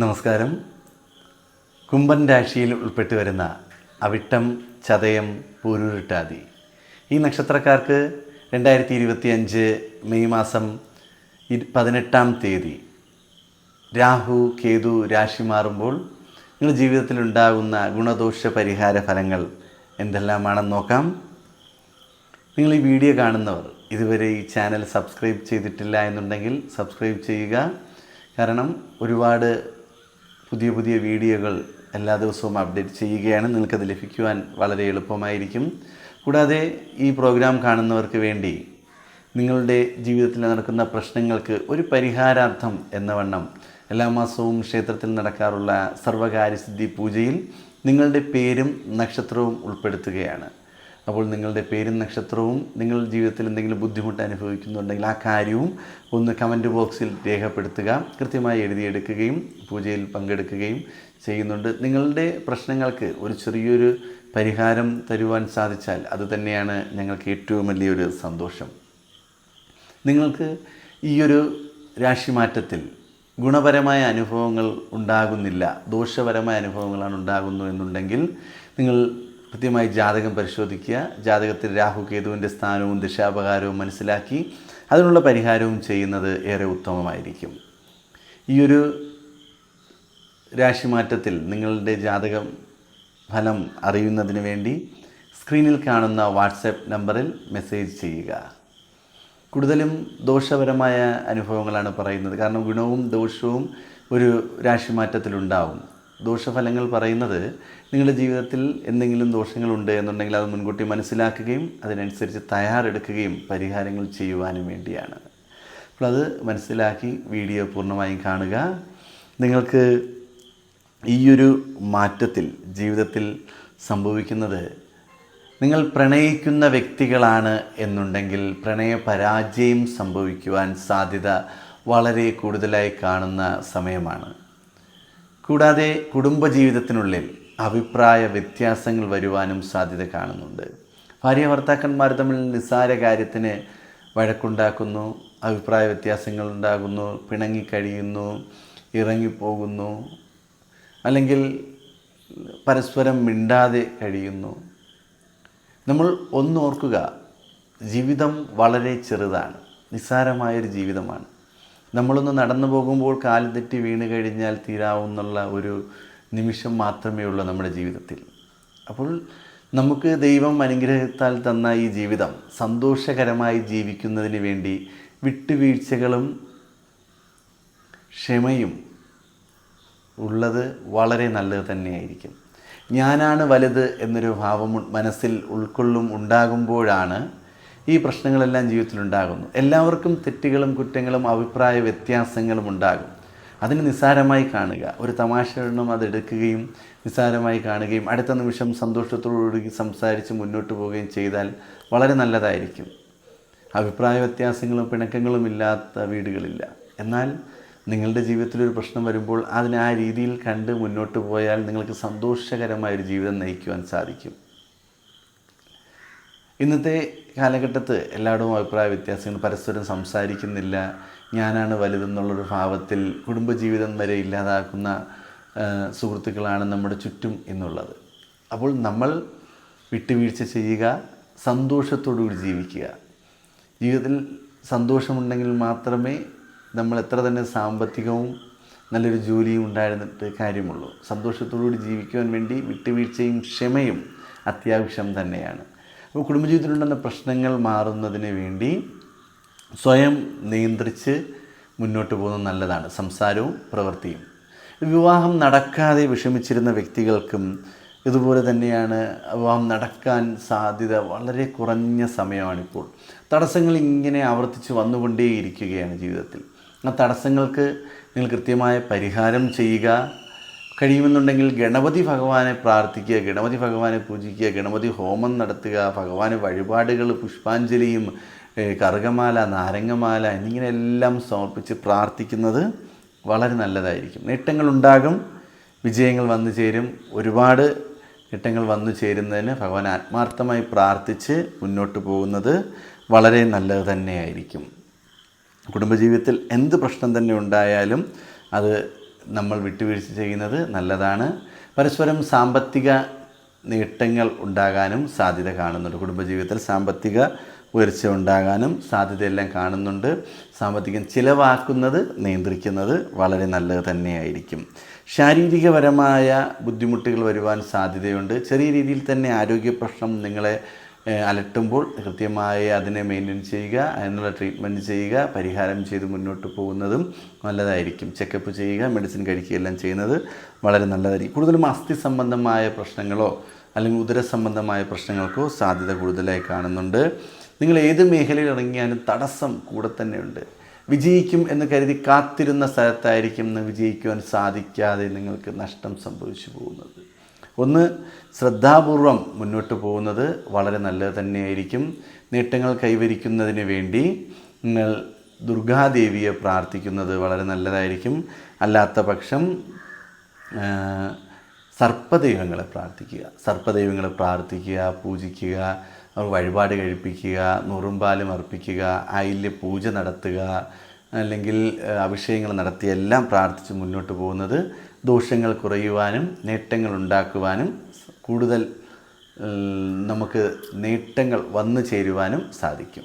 നമസ്കാരം. കുംഭൻ രാശിയിൽ ഉൾപ്പെട്ട് വരുന്ന അവിട്ടം ചതയം പൂരുരുട്ടാതി ഈ നക്ഷത്രക്കാർക്ക് രണ്ടായിരത്തി ഇരുപത്തി അഞ്ച് മെയ് മാസം പതിനെട്ടാം തീയതി രാഹു കേതു രാശി മാറുമ്പോൾ നിങ്ങളുടെ ജീവിതത്തിൽ ഉണ്ടാകുന്ന ഗുണദോഷ പരിഹാര ഫലങ്ങൾ എന്തെല്ലാമാണെന്ന് നോക്കാം. നിങ്ങൾ ഈ വീഡിയോ കാണുന്നവർ ഇതുവരെ ഈ ചാനൽ സബ്സ്ക്രൈബ് ചെയ്തിട്ടില്ല എന്നുണ്ടെങ്കിൽ സബ്സ്ക്രൈബ് ചെയ്യുക. കാരണം ഒരുപാട് പുതിയ പുതിയ വീഡിയോകൾ എല്ലാ ദിവസവും അപ്ഡേറ്റ് ചെയ്യുകയാണ്. നിങ്ങൾക്കത് ലഭിക്കുവാൻ വളരെ എളുപ്പമായിരിക്കും. കൂടാതെ ഈ പ്രോഗ്രാം കാണുന്നവർക്ക് വേണ്ടി നിങ്ങളുടെ ജീവിതത്തിൽ നടക്കുന്ന പ്രശ്നങ്ങൾക്ക് ഒരു പരിഹാരാർത്ഥം എന്ന വണ്ണം എല്ലാ മാസവും ക്ഷേത്രത്തിൽ നടക്കാറുള്ള സർവകാര്യസിദ്ധി പൂജയിൽ നിങ്ങളുടെ പേരും നക്ഷത്രവും ഉൾപ്പെടുത്തുകയാണ്. അപ്പോൾ നിങ്ങളുടെ പേരും നക്ഷത്രവും നിങ്ങൾ ജീവിതത്തിൽ എന്തെങ്കിലും ബുദ്ധിമുട്ട് അനുഭവിക്കുന്നുണ്ടെങ്കിൽ ആ കാര്യവും ഒന്ന് കമന്റ് ബോക്സിൽ രേഖപ്പെടുത്തുക. കൃത്യമായി എഴുതിയെടുക്കുകയും പൂജയിൽ പങ്കെടുക്കുകയും ചെയ്യുന്നുണ്ട്. നിങ്ങളുടെ പ്രശ്നങ്ങൾക്ക് ഒരു ചെറിയൊരു പരിഹാരം തരുവാൻ സാധിച്ചാൽ അത് തന്നെയാണ് ഞങ്ങൾക്ക് ഏറ്റവും വലിയൊരു സന്തോഷം. നിങ്ങൾക്ക് ഈയൊരു രാശിമാറ്റത്തിൽ ഗുണപരമായ അനുഭവങ്ങൾ ഉണ്ടാകുന്നില്ല ദോഷപരമായ അനുഭവങ്ങളാണ് ഉണ്ടാകുന്നു എന്നുണ്ടെങ്കിൽ നിങ്ങൾ കൃത്യമായി ജാതകം പരിശോധിക്കുക. ജാതകത്തിൽ രാഹു കേതുവിന്റെ സ്ഥാനവും ദിശാപകാരവും മനസ്സിലാക്കി അതിനുള്ള പരിഹാരവും ചെയ്യുന്നത് ഏറെ ഉത്തമമായിരിക്കും. ഈ ഒരു രാശിമാറ്റത്തിൽ നിങ്ങളുടെ ജാതകം ഫലം അറിയുന്നതിന് വേണ്ടി സ്ക്രീനിൽ കാണുന്ന വാട്സാപ്പ് നമ്പറിൽ മെസ്സേജ് ചെയ്യുക. കൂടുതലും ദോഷപരമായ അനുഭവങ്ങളാണ് പറയുന്നത്. കാരണം ഗുണവും ദോഷവും ഒരു രാശിമാറ്റത്തിലുണ്ടാവും. ദോഷഫലങ്ങൾ പറയുന്നത് നിങ്ങളുടെ ജീവിതത്തിൽ എന്തെങ്കിലും ദോഷങ്ങളുണ്ട് എന്നുണ്ടെങ്കിൽ അത് മുൻകൂട്ടി മനസ്സിലാക്കുകയും അതിനനുസരിച്ച് തയ്യാറെടുക്കുകയും പരിഹാരങ്ങൾ ചെയ്യുവാനും വേണ്ടിയാണ്. അപ്പോൾ അത് മനസ്സിലാക്കി വീഡിയോ പൂർണമായും കാണുക. നിങ്ങൾക്ക് ഈയൊരു മാറ്റത്തിൽ ജീവിതത്തിൽ സംഭവിക്കുന്നത് നിങ്ങൾ പ്രണയിക്കുന്ന വ്യക്തികളാണ് എന്നുണ്ടെങ്കിൽ പ്രണയ പരാജയം സംഭവിക്കുവാൻ സാധ്യത വളരെ കൂടുതലായി കാണുന്ന സമയമാണ്. കൂടാതെ കുടുംബജീവിതത്തിനുള്ളിൽ അഭിപ്രായ വ്യത്യാസങ്ങൾ വരുവാനും സാധ്യത കാണുന്നുണ്ട്. ഭാര്യ ഭർത്താക്കന്മാർ തമ്മിൽ നിസ്സാര കാര്യത്തിന് വഴക്കുണ്ടാക്കുന്നു അഭിപ്രായ വ്യത്യാസങ്ങൾ ഉണ്ടാകുന്നു പിണങ്ങിക്കഴിയുന്നു ഇറങ്ങിപ്പോകുന്നു അല്ലെങ്കിൽ പരസ്പരം മിണ്ടാതെ കഴിയുന്നു. നമ്മൾ ഒന്നോർക്കുക ജീവിതം വളരെ ചെറുതാണ് നിസ്സാരമായൊരു ജീവിതമാണ്. നമ്മളൊന്ന് നടന്നു പോകുമ്പോൾ കാൽ തെറ്റി വീണ് കഴിഞ്ഞാൽ തീരാവുന്നുള്ള ഒരു നിമിഷം മാത്രമേ ഉള്ളൂ നമ്മുടെ ജീവിതത്തിൽ. അപ്പോൾ നമുക്ക് ദൈവം അനുഗ്രഹത്താൽ തന്ന ഈ ജീവിതം സന്തോഷകരമായി ജീവിക്കുന്നതിന് വേണ്ടി വിട്ടുവീഴ്ചകളും ക്ഷമയും ഉള്ളത് വളരെ നല്ലത് തന്നെയായിരിക്കും. ഞാനാണ് വലുത് എന്നൊരു ഭാവം മനസ്സിൽ ഉൾക്കൊള്ളും ഉണ്ടാകുമ്പോഴാണ് ഈ പ്രശ്നങ്ങളെല്ലാം ജീവിതത്തിൽ ഉണ്ടാകുന്നു എല്ലാവർക്കും തെറ്റുകളും കുറ്റങ്ങളും അഭിപ്രായ വ്യത്യാസങ്ങളും ഉണ്ടാകും. അതിന് നിസ്സാരമായി കാണുക. ഒരു തമാശ എണ്ണം അതെടുക്കുകയും നിസ്സാരമായി കാണുകയും അടുത്ത നിമിഷം സന്തോഷത്തോടുകൂടി സംസാരിച്ച് മുന്നോട്ട് പോവുകയും ചെയ്താൽ വളരെ നല്ലതായിരിക്കും. അഭിപ്രായ വ്യത്യാസങ്ങളും പിണക്കങ്ങളും ഇല്ലാത്ത വീടുകളില്ല. എന്നാൽ നിങ്ങളുടെ ജീവിതത്തിൽ ഒരു പ്രശ്നം വരുമ്പോൾ അതിനെ ആ രീതിയിൽ കണ്ട് മുന്നോട്ട് പോയാൽ നിങ്ങൾക്ക് സന്തോഷകരമായൊരു ജീവിതം നയിക്കുവാൻ സാധിക്കും. ഇന്നത്തെ കാലഘട്ടത്ത് എല്ലായിടവും അഭിപ്രായ വ്യത്യാസങ്ങൾ പരസ്പരം സംസാരിക്കുന്നില്ല ഞാനാണ് വലുതെന്നുള്ളൊരു ഭാവത്തിൽ കുടുംബജീവിതം വരെ ഇല്ലാതാക്കുന്ന സുഹൃത്തുക്കളാണ് നമ്മുടെ ചുറ്റും എന്നുള്ളത്. അപ്പോൾ നമ്മൾ വിട്ടുവീഴ്ച ചെയ്യുക സന്തോഷത്തോടുകൂടി ജീവിക്കുക. ജീവിതത്തിൽ സന്തോഷമുണ്ടെങ്കിൽ മാത്രമേ നമ്മൾ എത്ര തന്നെ സാമ്പത്തികവും നല്ലൊരു ജോലിയും ഉണ്ടായിരുന്നിട്ട് കാര്യമുള്ളൂ. സന്തോഷത്തോടുകൂടി ജീവിക്കുവാൻ വേണ്ടി വിട്ടുവീഴ്ചയും ക്ഷമയും അത്യാവശ്യം തന്നെയാണ്. അപ്പോൾ കുടുംബജീവിതത്തിലുണ്ടെന്ന പ്രശ്നങ്ങൾ മാറുന്നതിന് വേണ്ടി സ്വയം നിയന്ത്രിച്ച് മുന്നോട്ട് പോകുന്നത് നല്ലതാണ്. സംസാരവും പ്രവൃത്തിയും. വിവാഹം നടക്കാതെ വിഷമിച്ചിരുന്ന വ്യക്തികൾക്കും ഇതുപോലെ തന്നെയാണ് വിവാഹം നടക്കാൻ സാധ്യത വളരെ കുറഞ്ഞ സമയമാണിപ്പോൾ. തടസ്സങ്ങൾ ഇങ്ങനെ ആവർത്തിച്ച് വന്നുകൊണ്ടേയിരിക്കുകയാണ് ജീവിതത്തിൽ. ആ തടസ്സങ്ങൾക്ക് നിങ്ങൾ കൃത്യമായ പരിഹാരം ചെയ്യുക കഴിയുമെന്നുണ്ടെങ്കിൽ ഗണപതി ഭഗവാനെ പ്രാർത്ഥിക്കുക ഗണപതി ഭഗവാനെ പൂജിക്കുക ഗണപതി ഹോമം നടത്തുക ഭഗവാന് വഴിപാടുകൾ പുഷ്പാഞ്ജലിയും കറുകമാല നാരങ്ങമാല എന്നിങ്ങനെയെല്ലാം സമർപ്പിച്ച് പ്രാർത്ഥിക്കുന്നത് വളരെ നല്ലതായിരിക്കും. നേട്ടങ്ങളുണ്ടാകും വിജയങ്ങൾ വന്നു ചേരും. ഒരുപാട് നേട്ടങ്ങൾ വന്നു ചേരുന്നതിന് ഭഗവാൻ ആത്മാർത്ഥമായി പ്രാർത്ഥിച്ച് മുന്നോട്ട് പോകുന്നത് വളരെ നല്ലത് തന്നെയായിരിക്കും. കുടുംബജീവിതത്തിൽ എന്ത് പ്രശ്നം തന്നെ ഉണ്ടായാലും അത് നമ്മൾ വിട്ടുവീഴ്ച ചെയ്യുന്നത് നല്ലതാണ്. പരസ്പരം സാമ്പത്തിക നേട്ടങ്ങൾ ഉണ്ടാകാനും സാധ്യത കാണുന്നുണ്ട്. കുടുംബജീവിതത്തിൽ സാമ്പത്തിക ഉയർച്ച ഉണ്ടാകാനും സാധ്യതയെല്ലാം കാണുന്നുണ്ട്. സാമ്പത്തികം ചിലവാക്കുന്നത് നിയന്ത്രിക്കുന്നത് വളരെ നല്ലത് തന്നെയായിരിക്കും. ശാരീരികപരമായ ബുദ്ധിമുട്ടുകൾ വരുവാൻ സാധ്യതയുണ്ട്. ചെറിയ രീതിയിൽ തന്നെ ആരോഗ്യ പ്രശ്നം നിങ്ങളെ അലട്ടുമ്പോൾ കൃത്യമായി അതിനെ മെയിന്റെയിൻ ചെയ്യുക അതിനുള്ള ട്രീറ്റ്മെന്റ് ചെയ്യുക പരിഹാരം ചെയ്ത് മുന്നോട്ട് പോകുന്നതും നല്ലതായിരിക്കും. ചെക്കപ്പ് ചെയ്യുക മെഡിസിൻ കഴിക്കുകയെല്ലാം ചെയ്യുന്നത് വളരെ നല്ലതായിരിക്കും. കൂടുതലും അസ്ഥി സംബന്ധമായ പ്രശ്നങ്ങളോ അല്ലെങ്കിൽ ഉദര സംബന്ധമായ പ്രശ്നങ്ങൾക്കോ സാധ്യത കൂടുതലായി കാണുന്നുണ്ട്. നിങ്ങൾ ഏത് മേഖലയിൽ ഇറങ്ങിയാലും തടസ്സം കൂടെ തന്നെയുണ്ട്. വിജയിക്കും എന്ന് കരുതി കാത്തിരുന്ന സ്ഥലത്തായിരിക്കും വിജയിക്കുവാൻ സാധിക്കാതെ നിങ്ങൾക്ക് നഷ്ടം സംഭവിച്ചു പോകുന്നത്. ഒന്ന് ശ്രദ്ധാപൂർവം മുന്നോട്ട് പോകുന്നത് വളരെ നല്ലത് തന്നെയായിരിക്കും. നേട്ടങ്ങൾ കൈവരിക്കുന്നതിന് വേണ്ടി നിങ്ങൾ ദുർഗാദേവിയെ പ്രാർത്ഥിക്കുന്നത് വളരെ നല്ലതായിരിക്കും. അല്ലാത്ത പക്ഷം സർപ്പദൈവങ്ങളെ പ്രാർത്ഥിക്കുക. സർപ്പദൈവങ്ങളെ പ്രാർത്ഥിക്കുക പൂജിക്കുക അവർ വഴിപാട് കഴിപ്പിക്കുക നുറുമ്പാലും അർപ്പിക്കുക ആയില്യ പൂജ നടത്തുക അല്ലെങ്കിൽ അഭിഷേകങ്ങൾ നടത്തിയെല്ലാം പ്രാർത്ഥിച്ച് മുന്നോട്ട് പോകുന്നത് ദോഷങ്ങൾ കുറയുവാനും നേട്ടങ്ങൾ ഉണ്ടാക്കുവാനും കൂടുതൽ നമുക്ക് നേട്ടങ്ങൾ വന്നു ചേരുവാനും സാധിക്കും.